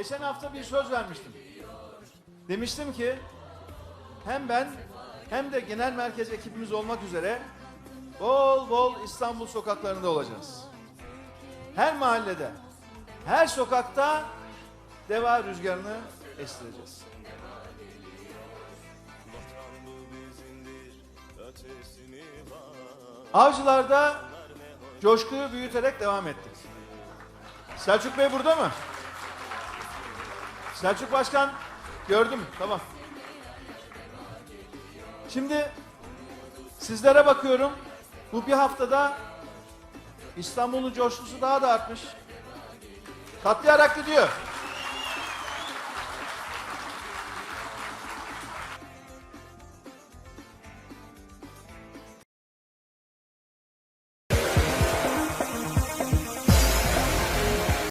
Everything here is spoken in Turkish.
Geçen hafta bir söz vermiştim. Demiştim ki hem ben hem de genel merkez ekibimiz olmak üzere bol bol İstanbul sokaklarında olacağız. Her mahallede, her sokakta deva rüzgarını estireceğiz. Avcılarda coşkuyu büyüterek devam ettik. Selçuk Bey burada mı? Selçuk Başkan gördüm tamam. Şimdi sizlere bakıyorum. Bu bir haftada İstanbul'un coşkusu daha da artmış. Katlayarak gidiyor.